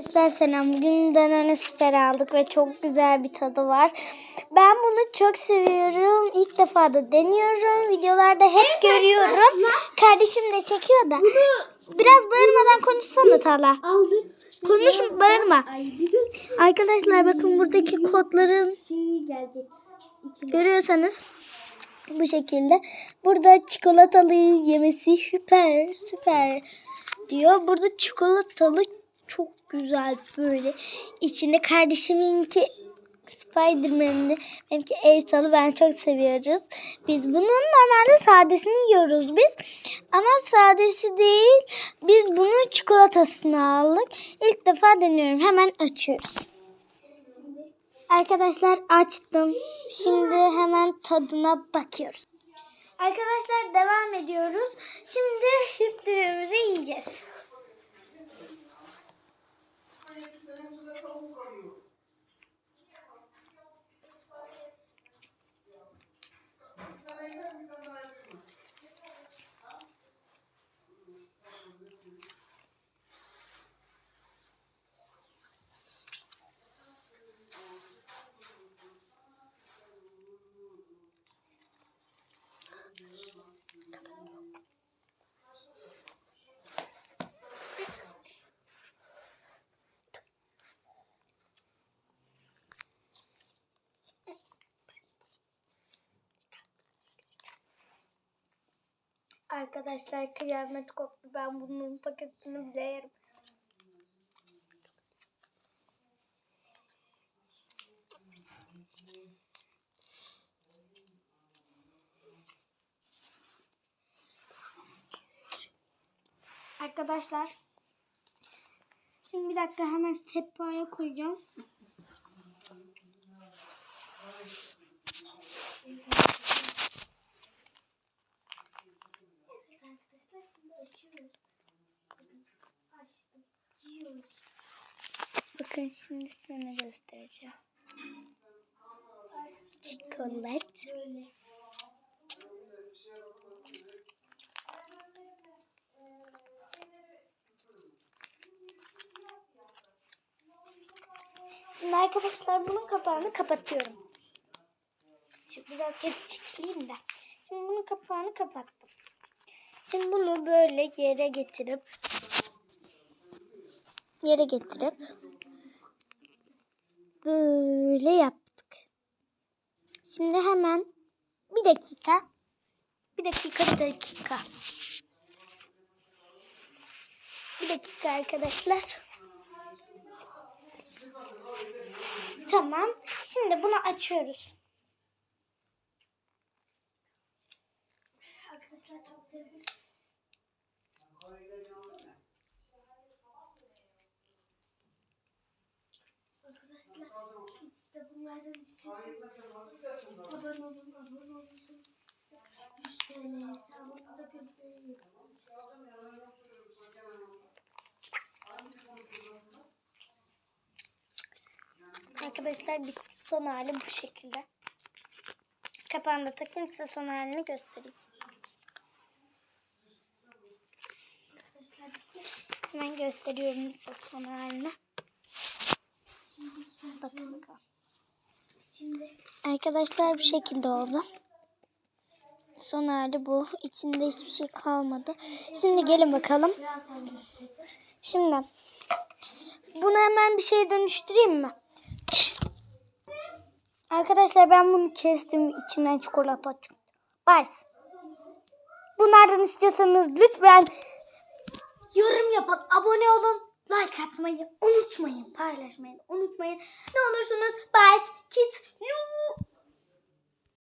Arkadaşlar selam. Bugün Danone Süper aldık ve çok güzel bir tadı var. Ben bunu çok seviyorum. İlk defa da deniyorum. Videolarda hep görüyorum. Kardeşim de çekiyor da. Biraz bağırmadan konuşsana Tala. Aldık. Konuş bağırma. Arkadaşlar bakın buradaki kodların görüyorsanız bu şekilde. Burada çikolatalı yemesi süper süper diyor. Burada çikolatalı çok güzel böyle. İçinde kardeşiminki Spiderman'li benimki Ace'alı ben çok seviyoruz. Biz bunun normalde sadesini yiyoruz biz. Ama sadesi değil. Biz bunun çikolatasını aldık. İlk defa deniyorum. Hemen açıyoruz. Arkadaşlar açtım. Şimdi hemen tadına bakıyoruz. Arkadaşlar devam ediyoruz. Şimdi hüplüğümüzü yiyeceğiz. Arkadaşlar kıyamet koptu. Ben bunun paketini bile yerim. Arkadaşlar Şimdi bir dakika hemen sehpaya koyacağım. Evet arkadaşlar şimdi açıyoruz. Açtım. Yiyoruz. Bakın şimdi sana göstereceğim. Çikolat. Şimdi arkadaşlar bunun kapağını kapatıyorum. Şimdi biraz geri çekileyim de. Şimdi bunun kapağını kapattım. Şimdi bunu böyle yere getirip yere getirip böyle yaptık. Şimdi hemen bir dakika bir dakika bir dakika bir dakika arkadaşlar. Tamam. Şimdi bunu açıyoruz. Arkadaşlar çok sevdim. Arkadaşlar de bunlardan istiyorsanız abone olun, abone olursanız size 100 TL hesabınıza gönderiyorum. Arkadaşlar bitti son hali bu şekilde. Kapağını da takayım size son halini göstereyim. Hemen gösteriyorum size son halini. Bakın bakalım. Şimdi arkadaşlar bu şekilde oldu. Son hali bu. İçinde hiçbir şey kalmadı. Şimdi gelin bakalım. Şimdi bunu hemen bir şeye dönüştüreyim mi? Arkadaşlar ben bunu kestim. içinden çikolata çıktı. Bye. Bunlardan istiyorsanız lütfen yorum yapın, abone olun, like atmayı unutmayın, paylaşmayı unutmayın. Ne olursunuz Bye Kids Lu